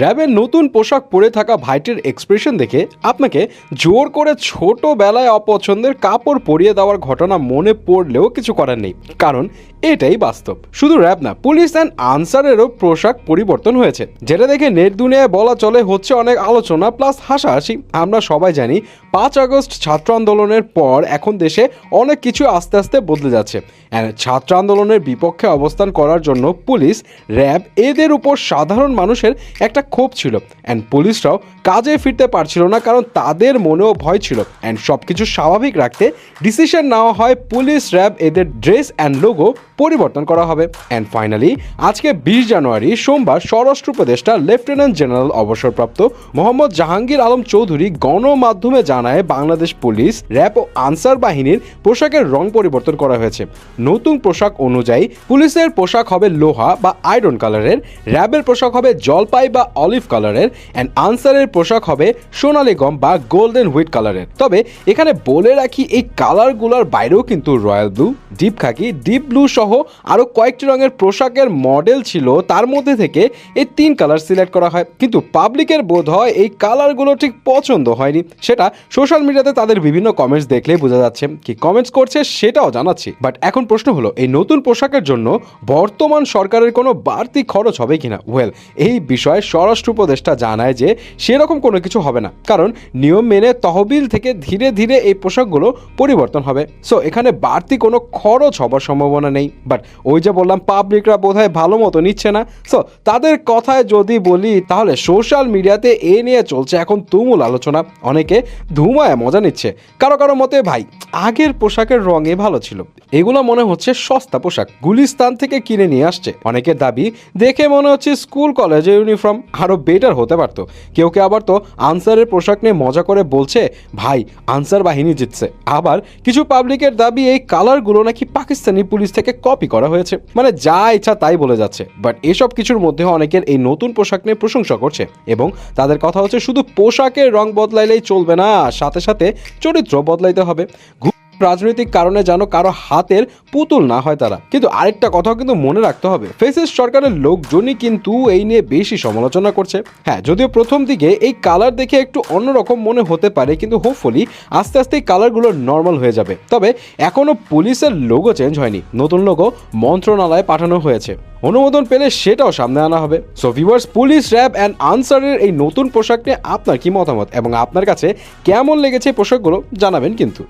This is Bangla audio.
র্যাবের নতুন পোশাক পরে থাকা ভাইটির এক্সপ্রেশন দেখে আপনাকে জোর করে ছোটবেলায় অপছন্দের কাপড় পরিয়ে দেওয়ার ঘটনা মনে পড়লেও কিছু করার নেই। কারণ এটাই বাস্তব। শুধু র্যাব না, পুলিশ অ্যান্ড আনসারেরও পোশাক পরিবর্তন হয়েছে। যেটা দেখে নেট দুনিয়ায় বলা চলে হচ্ছে অনেক আলোচনা প্লাস হাসাহাসি। আমরা সবাই জানি পাঁচ আগস্ট ছাত্র আন্দোলনের পর এখন দেশে অনেক কিছু আস্তে আস্তে বদলে যাচ্ছে। ছাত্র আন্দোলনের বিপক্ষে অবস্থান করার জন্য পুলিশ, র্যাব এদের উপর সাধারণ মানুষের একটা ক্ষোভ ছিল। অ্যান্ড পুলিশরাও কাজে ফিরতে পারছিল না কারণ তাদের মনেও ভয় ছিল। অ্যান্ড সব কিছু স্বাভাবিক রাখতে ডিসিশন নেওয়া হয় পুলিশ র্যাব, এদের ড্রেস অ্যান্ড লোগো পরিবর্তন করা হবে। অ্যান্ড ফাইনালি আজকে বিশ জানুয়ারি, সোমবার স্বরাষ্ট্র উপদেষ্টা লেফটেন্যান্ট জেনারেল অবসরপ্রাপ্ত মোহাম্মদ জাহাঙ্গীর আলম চৌধুরী গণমাধ্যমে জানায়, বাংলাদেশ পুলিশ র্যাব ও আনসার বাহিনীর পোশাকের রং পরিবর্তন করা হয়েছে। নতুন পোশাক অনুযায়ী পুলিশের পোশাক হবে লোহা বা আয়রন কালারের র্যাবের পোশাক হবে জলপাই বা অলিভ কালারের অ্যান্ড আনসারের পোশাক হবে সোনালি গম বা গোল্ডেন হুইট কালারের তবে এখানে বলে রাখি, এই কালারগুলোর বাইরেও কিন্তু royal blue deep khaki deep blue সহ আরও কয়েকটি রঙের পোশাকের মডেল ছিল, তার মধ্যে থেকে এই তিন কালার সিলেক্ট করা হয়। কিন্তু পাবলিকের বোধ হয় এই কালারগুলো ঠিক পছন্দ হয়নি। সেটা সোশ্যাল মিডিয়াতে তাদের বিভিন্ন কমেন্টস দেখলেই বোঝা যাচ্ছে কি কমেন্টস করছে সেটাও জানাচ্ছি। বাট এখন প্রশ্ন হলো, এই নতুন পোশাকের জন্য বর্তমান সরকারের কোনো বাড়তি খরচ হবে কিনা? ওয়েল এই বিষয়ে স্বরাষ্ট্র উপদেষ্টা জানায় যে সেরকম কোনো কিছু হবে না, কারণ নিয়ম মেনে তহবিল থেকে ধীরে ধীরে এই পোশাকগুলো পরিবর্তন হবে। সো এখানে বাড়তি কোনো খরচ হবার সম্ভাবনা নেই। বাট ওই যে বললাম পাবলিকরা বোধহয় ভালো মতো নিচ্ছে না। সো তাদের কথায় যদি বলি, তাহলে সোশ্যাল মিডিয়াতে এ নিয়ে চলছে এখন তুমুল আলোচনা। অনেকে ধুমায় মজা নিচ্ছে। কারও কারও মতে, ভাই, আগের পোশাকের রঙে ভালো ছিল। এগুলো মনে হচ্ছে সস্তা পোশাক। গুলিস্তান থেকে কিনে নিয়ে আসছে। অনেকের দাবি, দেখে মনে হচ্ছে স্কুল, কলেজের ইউনিফর্ম আরও বেটার হতে পারতো। কেউ কেউ আবার তো আনসারের পোশাক নিয়ে মজা করে বলছে, ভাই, আনসার বাহিনী জিতছে। আবার কিছু পাবলিকের দাবি এই কালারগুলো নাকি পাকিস্তানি পুলিশ থেকে কপি করা হয়েছে। মানে যা ইচ্ছা তাই বলে যাচ্ছে। বাট এসব কিছুর মধ্যে অনেকের এই নতুন পোশাক নিয়ে প্রশংসা করছে এবং তাদের কথা হচ্ছে শুধু পোশাকের রং বদলাইলেই চলবে না, সাথে সাথে চরিত্র বদলাইতে হবে। রাজনৈতিক কারণে যেন কারও হাতের পুতুল না হয় তারা। কিন্তু আরেকটা কথাও কিন্তু মনে রাখতে হবে। ফেসিস সরকারের লোকজনই কিন্তু এই নিয়ে বেশি সমালোচনা করছে। হ্যাঁ যদিও প্রথম দিকে এই কালার দেখে একটু অন্যরকম মনে হতে পারে, কিন্তু হোপফুলি আস্তে আস্তে এই কালারগুলো নর্মাল হয়ে যাবে। তবে এখনও পুলিশের লোগো চেঞ্জ হয়নি। নতুন লোগো মন্ত্রণালয়ে পাঠানো হয়েছে। অনুমোদন পেলে সেটাও সামনে আনা হবে। So viewers police RAB and আনসারের এই নতুন পোশাক নিয়ে আপনার কি মতামত? এবং আপনার কাছে কেমন লেগেছে পোশাকগুলো জানাবেন কিন্তু।